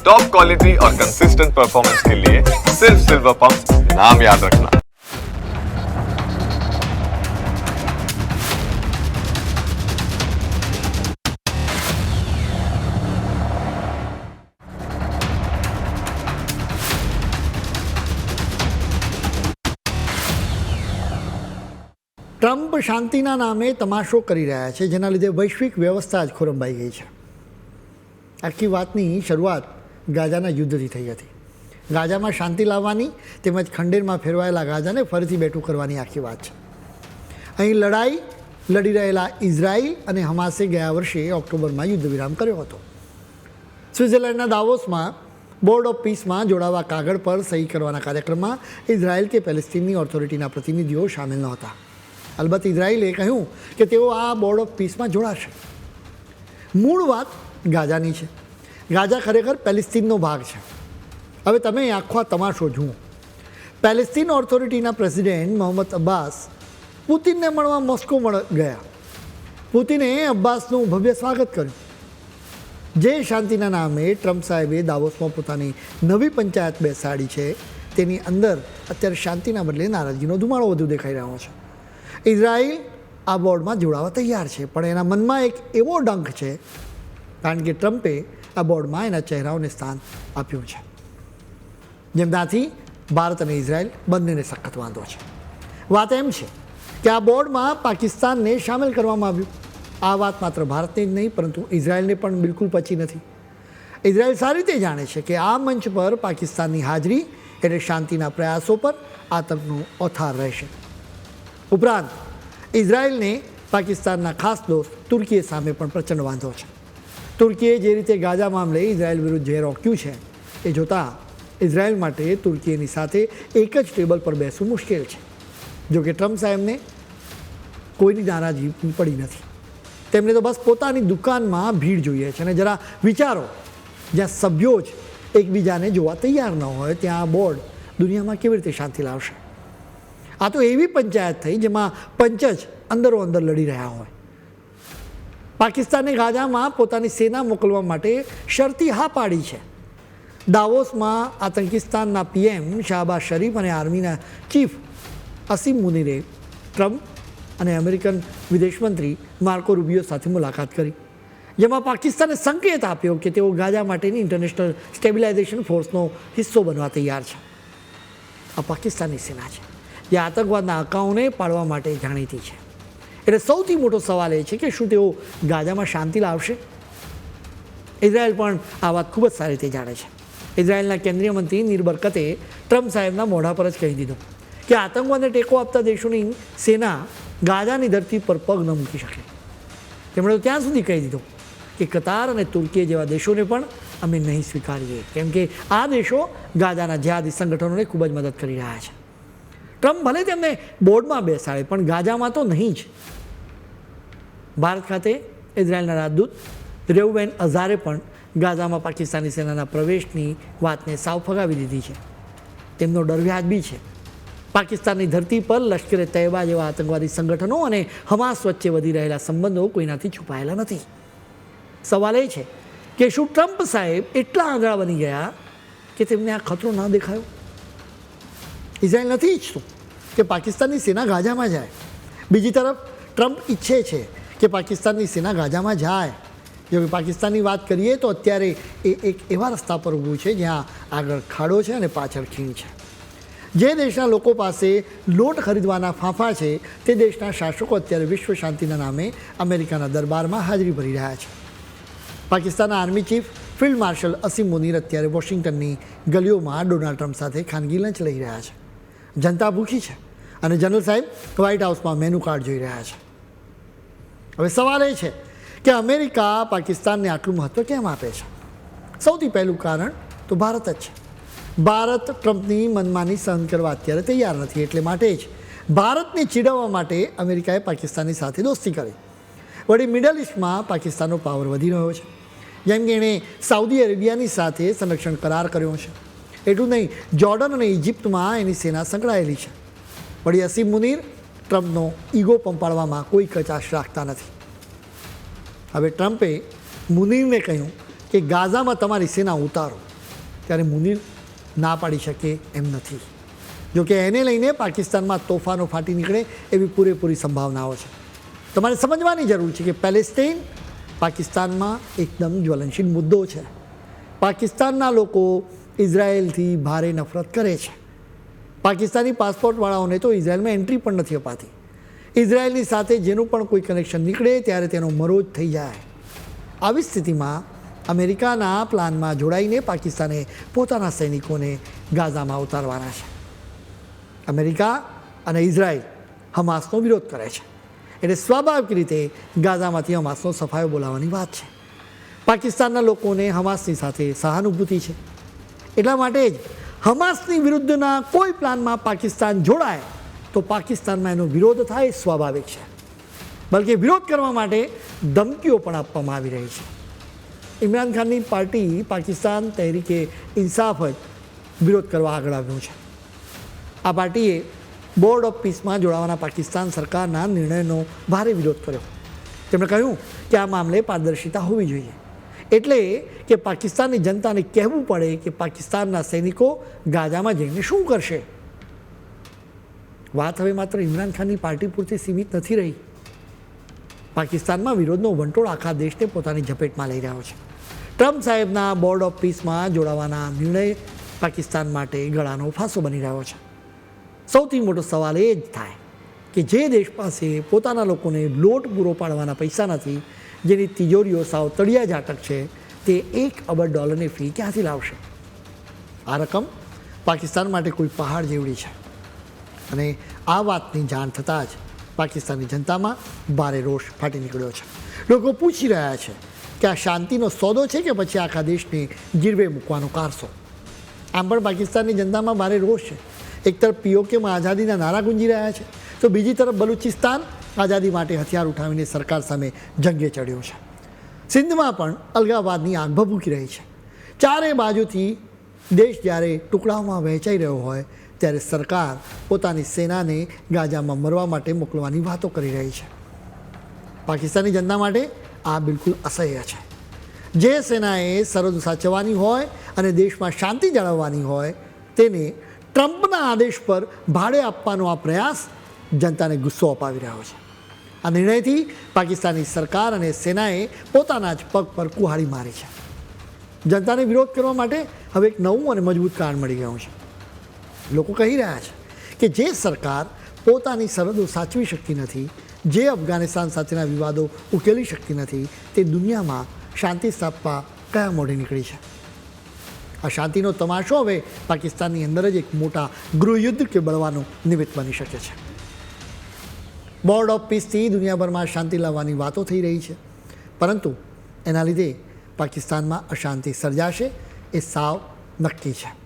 Top quality और consistent performance के लिए सिर्फ सिल्वर पंप नाम याद रखना ટ્રમ્પ શાંતિના નામે તમાશો કરી રહ્યા છે જેના લીધે વૈશ્વિક વ્યવસ્થા જ ખોરંભાઈ ગઈ છે આખી વાતની શરૂઆત ગાજાના યુદ્ધથી થઈ હતી. ગાજામાં શાંતિ લાવવાની તેમજ ખંડેરમાં ફેરવાયેલા ગાજાને ફરીથી બેઠું કરવાની આખી વાત છે. અહીં લડાઈ લડી રહેલા ઇઝરાયલ અને હમાસે ગયા વર્ષે ઓક્ટોબરમાં યુદ્ધ વિરામ કર્યો હતો. સ્વિટ્ઝરલેન્ડના દાવોસમાં બોર્ડ ઓફ પીસમાં જોડાવા કાગળ પર સહી કરવાના કાર્યક્રમમાં ઇઝરાયલ કે પેલેસ્ટીનની ઓથોરિટીના પ્રતિનિધિઓ સામેલ નહોતા. અલબત્ત ઇઝરાયલે કહ્યું કે તેઓ આ બોર્ડ ઓફ પીસમાં જોડાશે. મૂળ વાત ગાજાની છે. ગાજા ખરેખર પેલેસ્તીનનો ભાગ છે. હવે તમે આખો આ તમાશો જુઓ. પેલેસ્તીન ઓથોરિટીના પ્રેસિડેન્ટ મોહમ્મદ અબ્બાસ પુતિનને મળવા મોસ્કો મળ ગયા. પુતિને અબ્બાસનું ભવ્ય સ્વાગત કર્યું. જે શાંતિના નામે ટ્રમ્પ સાહેબે દાવોસમાં પોતાની નવી પંચાયત બેસાડી છે, તેની અંદર અત્યારે શાંતિના બદલે નારાજગીનો ધુમાડો વધુ દેખાઈ રહ્યો છે. ઇઝરાયલ આ બોર્ડમાં જોડાવા તૈયાર છે, પણ એના મનમાં એક એવો ડંખ છે, કારણ કે ટ્રમ્પે આ બોર્ડમાં એના ચહેરાઓને સ્થાન આપ્યું છે. જેમનાથી ભારત અને ઇઝરાયલ બંનેને સખત વાંધો છે. વાત એમ છે કે આ બોર્ડમાં પાકિસ્તાનને સામેલ કરવામાં આવ્યું. આ વાત માત્ર ભારતને જ નહીં, પરંતુ ઇઝરાયલને પણ બિલકુલ પચી નથી. ઇઝરાયલ સારી રીતે જાણે છે કે આ મંચ પર પાકિસ્તાનની હાજરી એટલે શાંતિના પ્રયાસો પર આતંકનો ઓથાર રહેશે. ઉપરાંત, ઇઝરાયલને પાકિસ્તાનના ખાસ દોસ્ત તુર્કીએ સામે પણ પ્રચંડ વાંધો છે. તુર્કીએ જે રીતે ગાઝા મામલે ઇઝરાયલ વિરુદ્ધ જે રોક્યું છે, એ જોતાં ઇઝરાયલ માટે તુર્કીની સાથે એક જ ટેબલ પર બેસવું મુશ્કેલ છે. જો કે ટ્રમ્પ સાહેબને કોઈની નારાજગી પડી નથી. તેમને તો બસ પોતાની દુકાનમાં ભીડ જોઈએ છે અને જરા વિચારો, જ્યાં સભ્યો જ એકબીજાને જોવા તૈયાર ન હોય, ત્યાં આ બોર્ડ દુનિયામાં કેવી રીતે શાંતિ લાવશે? આ તો એવી પંચાયત થઈ જેમાં પંચ જ અંદરો અંદર લડી રહ્યા હોય. પાકિસ્તાને ગાઝામાં પોતાની સેના મોકલવા માટે શરતી હા પાડી છે. દાવોસમાં આતંકિસ્તાનના પીએમ શાહબાઝ શરીફ અને આર્મીના ચીફ અસીમ મુનિરે ટ્રમ્પ અને અમેરિકન વિદેશમંત્રી માર્કો રૂબિયો સાથે મુલાકાત કરી. જેમાં પાકિસ્તાને સંકેત આપ્યો કે તેઓ ગાઝા માટેની ઇન્ટરનેશનલ સ્ટેબિલાઇઝેશન ફોર્સનો હિસ્સો બનવા તૈયાર છે. આ પાકિસ્તાની સેના છે. જે આતંકવાદના અકાઉને પાડવા માટે જાણીતી છે. એટલે સૌથી મોટો સવાલ એ છે કે શું તેઓ ગાઝામાં શાંતિ લાવશે? ઇઝરાયલ પણ આ વાત ખૂબ જ સારી રીતે જાણે છે. ઇઝરાયલના કેન્દ્રીય મંત્રી નિર્બરકતે બરકતે ટ્રમ્પ સાહેબના મોઢા પર જ કહી દીધું કે આતંકવાદને ટેકો આપતા દેશોની સેના ગાઝાની ધરતી પર પગ ન મૂકી શકે. તેમણે ત્યાં સુધી કહી દીધું કે કતાર અને તુર્કી જેવા દેશોને પણ અમે નહીં સ્વીકારીએ. કેમ કે આ દેશો ગાઝાના જિહાદી સંગઠનોને ખૂબ જ મદદ કરી રહ્યા છે. ટ્રમ્પ ભલે તેમને બોર્ડમાં બેસાડે, પણ ગાઝામાં તો નહીં જ. ભારત ખાતે ઇઝરાયેલના રાજદૂત રેવબેન અઝારે પણ ગાઝામાં પાકિસ્તાની સેનાના પ્રવેશની વાતને સાવ ફગાવી દીધી છે. તેમનો ડર વ્યાજબી છે. પાકિસ્તાનની ધરતી પર લશ્કરે તૈયબા જેવા આતંકવાદી સંગઠનો અને હમાસ વચ્ચે વધી રહેલા સંબંધો કોઈનાથી છુપાયેલા નથી. સવાલ એ છે કે શું ટ્રમ્પ સાહેબ એટલા આંધળા બની ગયા કે તેમને આ ખતરો ન દેખાયો? ઇઝરાયલ નથી ઈચ્છતું કે પાકિસ્તાનની સેના ગાઝામાં જાય. બીજી તરફ, ટ્રમ્પ ઈચ્છે છે કે પાકિસ્તાનની સેના ગાઝામાં જાય. જો પાકિસ્તાનની વાત કરીએ તો અત્યારે એ એક એવા રસ્તા પર ઊભું છે જ્યાં આગળ ખાડો છે અને પાછળ ખીણ છે. જે દેશના લોકો પાસે લોટ ખરીદવાના ફાંફા છે, તે દેશના શાસકો અત્યારે વિશ્વ શાંતિના નામે અમેરિકાના દરબારમાં હાજરી ભરી રહ્યા છે. પાકિસ્તાનના આર્મી ચીફ ફિલ્ડ માર્શલ અસીમ મુનીર અત્યારે વોશિંગ્ટનની ગલીઓમાં ડોનાલ્ડ ટ્રમ્પ સાથે ખાનગી લંચ લઈ રહ્યા છે. જનતા ભૂખી છે. અને જનરલ સાહેબ વ્હાઇટ હાઉસમાં મેનુ કાર્ડ જોઈ રહ્યા છે. હવે સવાલ એ છે કે અમેરિકા પાકિસ્તાનને આટલું મહત્ત્વ કેમ આપે છે? સૌથી પહેલું કારણ તો ભારત જ છે. ભારત ટ્રમ્પની મનમાની સહન કરવા અત્યારે તૈયાર નથી, એટલે માટે જ ભારતને ચીડવવા માટે અમેરિકાએ પાકિસ્તાનની સાથે દોસ્તી કરી. વળી મિડલ ઇસ્ટમાં પાકિસ્તાનનો પાવર વધી રહ્યો છે. જેમ કે એણે સાઉદી અરેબિયાની સાથે સંરક્ષણ કરાર કર્યો છે. એટલું નહીં, જોર્ડન અને ઇજિપ્તમાં એની સેના સંકળાયેલી છે. વળી અસીમ મુનીર ટ્રમ્પનો ઈગો પંપાડવામાં કોઈ કચાશ રાખતા નથી. હવે ટ્રમ્પે મુનીરને કહ્યું કે ગાઝામાં તમારી સેના ઉતારો. ત્યારે મુનીર ના પાડી શકે એમ નથી. જોકે એને લઈને પાકિસ્તાનમાં તોફાનો ફાટી નીકળે એવી પૂરેપૂરી સંભાવનાઓ છે. તમારે સમજવાની જરૂર છે કે પેલેસ્ટાઇન પાકિસ્તાનમાં એકદમ જ્વલનશીલ મુદ્દો છે. પાકિસ્તાનના લોકો ઇઝરાયેલથી ભારે નફરત કરે છે. પાકિસ્તાની પાસપોર્ટવાળાઓને તો ઇઝરાયલમાં એન્ટ્રી પણ નથી અપાતી. ઇઝરાયલની સાથે જેનું પણ કોઈ કનેક્શન નીકળે ત્યારે તેનો મરોજ થઈ જાય. આવી સ્થિતિમાં અમેરિકાના પ્લાનમાં જોડાઈને પાકિસ્તાને પોતાના સૈનિકોને ગાઝામાં ઉતારવાના છે. અમેરિકા અને ઇઝરાયલ હમાસનો વિરોધ કરે છે. એટલે સ્વાભાવિક રીતે ગાઝામાંથી હમાસનો સફાયો બોલાવવાની વાત છે. પાકિસ્તાનના લોકોને હમાસની સાથે સહાનુભૂતિ છે. એટલા માટે જ હમાસની વિરુદ્ધના કોઈ પ્લાનમાં પાકિસ્તાન જોડાય, તો પાકિસ્તાનમાં એનો વિરોધ થાય, સ્વાભાવિક છે. બલકે વિરોધ કરવા માટે ધમકીઓ પણ આપવામાં આવી રહી છે. ઇમરાન ખાનની પાર્ટી પાકિસ્તાન તહેરીકે ઇન્સાફ જ વિરોધ કરવા આગળ આવ્યું છે. આ પાર્ટીએ બોર્ડ ઓફ પીસમાં જોડાવાના પાકિસ્તાન સરકારના નિર્ણયનો ભારે વિરોધ કર્યો. તેમણે કહ્યું કે આ મામલે પારદર્શિતા હોવી જોઈએ. એટલે કે પાકિસ્તાનની જનતાને કહેવું પડે કે પાકિસ્તાનના સૈનિકો ગાઝામાં જઈને શું કરશે? વાત હવે માત્ર ઇમરાન ખાનની પાર્ટી પૂરતી સીમિત નથી રહી. પાકિસ્તાનમાં વિરોધનો વંટોળ આખા દેશને પોતાની ઝપેટમાં લઈ રહ્યો છે. ટ્રમ્પ સાહેબના બોર્ડ ઓફ પીસમાં જોડાવાના નિર્ણય પાકિસ્તાન માટે ગળાનો ફાંસો બની રહ્યો છે. સૌથી મોટો સવાલ એ જ થાય કે જે દેશ પાસે પોતાના લોકોને લોટ પૂરો પાડવાના પૈસા નથી જેની તિજોરીઓ સાવ તળિયા ઝાટક છે, તે એક અબજ ડોલરની ફી ક્યાંથી લાવશે? આ રકમ પાકિસ્તાન માટે કોઈ પહાડ જેવડી છે. અને આ વાતની જાણ થતાં જ પાકિસ્તાની જનતામાં ભારે રોષ ફાટી નીકળ્યો છે. લોકો પૂછી રહ્યા છે કે આ શાંતિનો સોદો છે કે પછી આખા દેશને ગીરવે મૂકવાનો કારસો? આમ પણ પાકિસ્તાનની જનતામાં ભારે રોષ છે. એક તરફ પીઓકેમાં આઝાદીના નારા ગુંજી રહ્યા છે, તો બીજી તરફ બલુચિસ્તાન આઝાદી માટે હથિયાર ઉઠાવીને સરકાર સામે જંગે ચડ્યો છે. સિંધમાં પણ અલગાવાદની આગ ભભૂકી રહી છે. ચારે બાજુથી દેશ જ્યારે ટુકડાઓમાં વહેંચાઈ રહ્યો હોય, ત્યારે સરકાર પોતાની સેનાને ગાઝામાં મરવા માટે મોકલવાની વાતો કરી રહી છે. પાકિસ્તાની જનતા માટે આ બિલકુલ અસહ્ય છે. જે સેનાએ સરહદ સાચવવાની હોય અને દેશમાં શાંતિ જાળવવાની હોય, તેને ટ્રમ્પના આદેશ પર ભાડે આપવાનો આ પ્રયાસ જનતાને ગુસ્સો અપાવી રહ્યો છે. આ નિર્ણયથી પાકિસ્તાની સરકાર અને સેનાએ પોતાના જ પગ પર કુહાડી મારી છે. જનતાને વિરોધ કરવા માટે હવે એક નવું અને મજબૂત કારણ મળી ગયું છે. લોકો કહી રહ્યા છે કે જે સરકાર પોતાની સરહદો સાચવી શકતી નથી, જે અફઘાનિસ્તાન સાથેના વિવાદો ઉકેલી શકતી નથી, તે દુનિયામાં શાંતિ સ્થાપવા કયા મોઢે નીકળી છે? આ શાંતિનો તમાશો હવે પાકિસ્તાનની અંદર જ એક મોટા ગૃહયુદ્ધ કે બળવાનું નિમિત્ત બની શકે છે. બોર્ડ ઓફ પીસથી દુનિયાભરમાં શાંતિ લાવવાની વાતો થઈ રહી છે. પરંતુ એના લીધે પાકિસ્તાનમાં અશાંતિ સર્જાશે એ સાવ નક્કી છે.